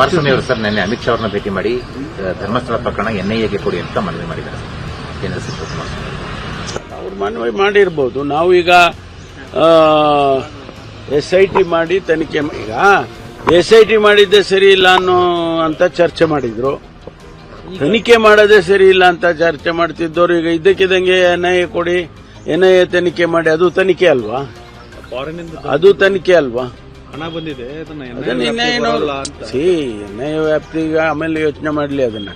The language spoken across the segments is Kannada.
ಕುಮಾರಸ್ವಾಮಿ ಅವರು ಸರ್ ನಿನ್ನೆ ಅಮಿತ್ ಶಾ ಅವರನ್ನ ಭೇಟಿ ಮಾಡಿ ಧರ್ಮಸ್ಥಳ ಪ್ರಕರಣ ಎನ್ಐಎಗೆ ಕೊಡಿ ಅಂತ ಮನವಿ ಮಾಡಿದ್ದಾರೆ. ಕೇಂದ್ರ ಸಚಿವ ಕುಮಾರಸ್ವಾಮಿ ಅವ್ರು. ಮನವಿ ಮಾಡಿರ್ಬೋದು. ನಾವು ಈಗ ಎಸ್ ಐ ಟಿ ಮಾಡಿ ತನಿಖೆ ಈಗ ಎಸ್ ಐ ಟಿ ಮಾಡಿದ್ದೆ ಸರಿ ಇಲ್ಲ ಅನ್ನೋ ಅಂತ ಚರ್ಚೆ ಮಾಡಿದ್ರು. ತನಿಖೆ ಮಾಡೋದೇ ಸರಿ ಇಲ್ಲ ಅಂತ ಚರ್ಚೆ ಮಾಡ್ತಿದ್ದವರು ಈಗ ಇದ್ದಕ್ಕಿದ್ದಂಗೆ ಎನ್ ಐ ಎ ಕೊಡಿ ಎನ್ ಐ ಎ ತನಿಖೆ ಮಾಡಿ ಅದು ತನಿಖೆ ಅಲ್ವಾ? ಅದು ತನಿಖೆ ಅಲ್ವಾ? ಹಣ ಬಂದಿದೆ ಸಿ ಎನ್ ಐ ವ್ಯಾಪ್ತಿಗೆ ಆಮೇಲೆ ಯೋಚನೆ ಮಾಡಲಿ ಅದನ್ನ.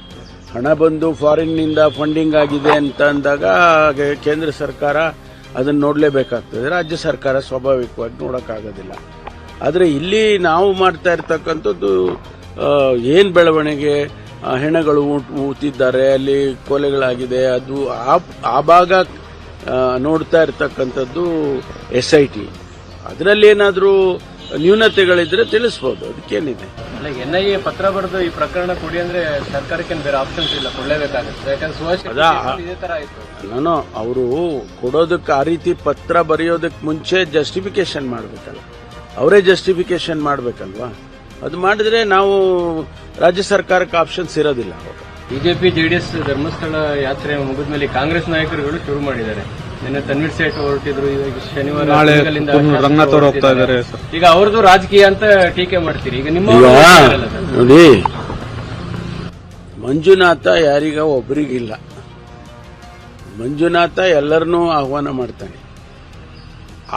ಹಣ ಬಂದು ಫಾರಿನ್ನಿಂದ ಫಂಡಿಂಗ್ ಆಗಿದೆ ಅಂತ ಅಂದಾಗ ಕೇಂದ್ರ ಸರ್ಕಾರ ಅದನ್ನ ನೋಡ್ಲೇಬೇಕಾಗ್ತದೆ. ರಾಜ್ಯ ಸರ್ಕಾರ ಸ್ವಾಭಾವಿಕವಾಗಿ ನೋಡಕ್ಕಾಗೋದಿಲ್ಲ. ಆದರೆ ಇಲ್ಲಿ ನಾವು ಮಾಡ್ತಾ ಇರ್ತಕ್ಕಂಥದ್ದು ಏನು ಬೆಳವಣಿಗೆ? ಹೆಣಗಳು ಊತಿದ್ದಾರೆ ಅಲ್ಲಿ ಕೊಲೆಗಳಾಗಿದೆ ಅದು ಆ- ಆ ಭಾಗ ನೋಡ್ತಾ ಇರ್ತಕ್ಕಂಥದ್ದು ಎಸ್ ಐ ಟಿ. ಅದರಲ್ಲಿ ಏನಾದರೂ ನ್ಯೂನತೆಗಳಿದ್ರೆ ತಿಳಿಸ್ಬೋದು. ಅದಕ್ಕೇನಿದೆ. ಅಲ್ಲ ಎನ್ಐಎ ಪತ್ರ ಬರೆದು ಈ ಪ್ರಕರಣ ಕೊಡಿ ಅಂದ್ರೆ ಸರ್ಕಾರಕ್ಕೆ ಬೇರೆ ಆಪ್ಷನ್ಸ್ ಇಲ್ಲ ಕೊಡಲೇಬೇಕಾಗುತ್ತೆ. ಯಾಕಂದ್ರೆ ನಾನು ಅವರು ಕೊಡೋದಕ್ಕೆ ಆ ರೀತಿ ಪತ್ರ ಬರೆಯೋದಕ್ಕೆ ಮುಂಚೆ ಜಸ್ಟಿಫಿಕೇಶನ್ ಮಾಡಬೇಕಲ್ಲ. ಅವರೇ ಜಸ್ಟಿಫಿಕೇಶನ್ ಮಾಡಬೇಕಲ್ವಾ? ಅದು ಮಾಡಿದ್ರೆ ನಾವು ರಾಜ್ಯ ಸರ್ಕಾರಕ್ಕೆ ಆಪ್ಷನ್ಸ್ ಇರೋದಿಲ್ಲ. ಬಿಜೆಪಿ ಜೆಡಿಎಸ್ ಧರ್ಮಸ್ಥಳ ಯಾತ್ರೆ ಮುಗಿದ್ಮೇಲೆ ಕಾಂಗ್ರೆಸ್ ನಾಯಕರುಗಳು ಶುರು ಮಾಡಿದ್ದಾರೆ. ನಿನ್ನೆ ತನ್ವೀರ್ ಸೇಠ್ ಹೊರಟಿದ್ರು ಇವಾಗ ಶನಿವಾರ ನಾಳೆ ರಂಗನಾಥ್ ಅವರು ಹೋಗ್ತಾ. ಇದ್ದಾರೆ ಈಗ ಅವ್ರದ್ದು ರಾಜಕೀಯ ಅಂತ ಟೀಕೆ ಮಾಡ್ತೀರಿ. ಈಗ ನಿಮ್ಮ ನೋಡಿ ಮಂಜುನಾಥ ಯಾರಿಗ ಒಬ್ಬರಿಗಿಲ್ಲ ಮಂಜುನಾಥ ಎಲ್ಲರನ್ನೂ ಆಹ್ವಾನ ಮಾಡ್ತಾನೆ.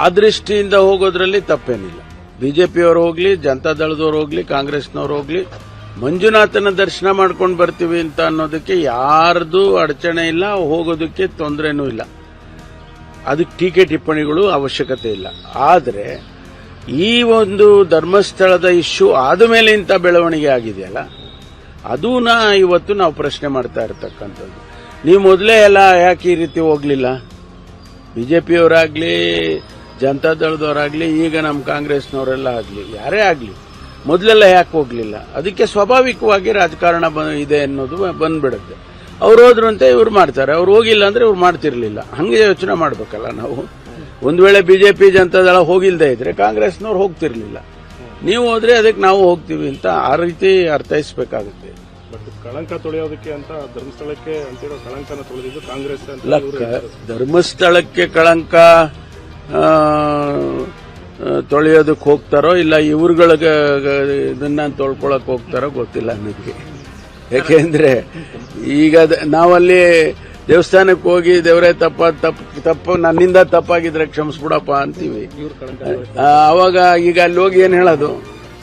ಆ ದೃಷ್ಟಿಯಿಂದ ಹೋಗೋದ್ರಲ್ಲಿ ತಪ್ಪೇನಿಲ್ಲ. ಬಿಜೆಪಿಯವರು ಹೋಗ್ಲಿ ಜನತಾದಳದವ್ರು ಹೋಗ್ಲಿ ಕಾಂಗ್ರೆಸ್ನವ್ರು ಹೋಗ್ಲಿ ಮಂಜುನಾಥನ ದರ್ಶನ ಮಾಡ್ಕೊಂಡು ಬರ್ತೀವಿ ಅಂತ ಅನ್ನೋದಕ್ಕೆ ಯಾರ್ದು ಅಡಚಣೆ ಇಲ್ಲ ಹೋಗೋದಕ್ಕೆ ತೊಂದರೆನೂ ಇಲ್ಲ. ಅದಕ್ಕೆ ಟೀಕೆ ಟಿಪ್ಪಣಿಗಳು ಅವಶ್ಯಕತೆ ಇಲ್ಲ. ಆದರೆ ಈ ಒಂದು ಧರ್ಮಸ್ಥಳದ ಇಶ್ಯೂ ಆದ ಮೇಲೆ ಇಂಥ ಬೆಳವಣಿಗೆ ಆಗಿದೆಯಲ್ಲ ಅದನ್ನ ಇವತ್ತು ನಾವು ಪ್ರಶ್ನೆ ಮಾಡ್ತಾ ಇರತಕ್ಕಂಥದ್ದು. ನೀವು ಮೊದಲೇ ಎಲ್ಲ ಯಾಕೆ ಈ ರೀತಿ ಹೋಗ್ಲಿಲ್ಲ? ಬಿಜೆಪಿಯವರಾಗ್ಲಿ ಜನತಾದಳದವರಾಗ್ಲಿ ಈಗ ನಮ್ಮ ಕಾಂಗ್ರೆಸ್ನವರೆಲ್ಲ ಆಗ್ಲಿ, ಯಾರೇ ಆಗ್ಲಿ, ಮೊದಲೆಲ್ಲ ಯಾಕೆ ಹೋಗ್ಲಿಲ್ಲ? ಅದಕ್ಕೆ ಸ್ವಾಭಾವಿಕವಾಗಿ ರಾಜಕಾರಣ ಬ- ಇದೆ ಅನ್ನೋದು ಬಂದ್ಬಿಡುತ್ತೆ. ಅವ್ರು ಹೋದ್ರು ಅಂತ ಇವ್ರು ಮಾಡ್ತಾರೆ. ಅವ್ರು ಹೋಗಿಲ್ಲ ಅಂದ್ರೆ ಇವ್ರು ಮಾಡ್ತಿರ್ಲಿಲ್ಲ. ಹಂಗೆ ಯೋಚನೆ ಮಾಡ್ಬೇಕಲ್ಲ ನಾವು. ಒಂದು ವೇಳೆ ಬಿಜೆಪಿ ಜನತಾದಳ ಹೋಗಿಲ್ಲದೆ ಇದ್ರೆ ಕಾಂಗ್ರೆಸ್ನವ್ರು ಹೋಗ್ತಿರ್ಲಿಲ್ಲ. ನೀವು ಹೋದ್ರೆ ಅದಕ್ಕೆ ನಾವು ಹೋಗ್ತೀವಿ ಅಂತ ಆ ರೀತಿ ಅರ್ಥೈಸಬೇಕಾಗುತ್ತೆ. ಕಳಂಕ ತೊಳೆಯೋದಕ್ಕೆ ಅಂತ ಧರ್ಮಸ್ಥಳಕ್ಕೆ ಅಂತಿರೋ ಕಳಂಕನ ತೊಳೆದಿದ್ದು ಕಾಂಗ್ರೆಸ್ ಅಂತ ಧರ್ಮಸ್ಥಳಕ್ಕೆ ಕಳಂಕ ತೊಳೆಯೋದಕ್ಕೆ ಹೋಗ್ತಾರೋ ಇಲ್ಲ ಇವ್ರುಗಳಿಗೆ ಇದನ್ನ ತೊಳ್ಕೊಳಕ್ ಹೋಗ್ತಾರೋ ಗೊತ್ತಿಲ್ಲ ನನಗೆ. ಯಾಕೆಂದ್ರೆ ಈಗ ನಾವಲ್ಲಿ ದೇವಸ್ಥಾನಕ್ಕೆ ಹೋಗಿ ದೇವರೇ ತಪ್ಪ ತಪ್ಪು ತಪ್ಪು ನನ್ನಿಂದ ತಪ್ಪಾಗಿದ್ರೆ ಕ್ಷಮಿಸ್ಬಿಡಪ್ಪ ಅಂತೀವಿ. ಅವಾಗ ಈಗ ಅಲ್ಲಿ ಹೋಗಿ ಏನು ಹೇಳೋದು?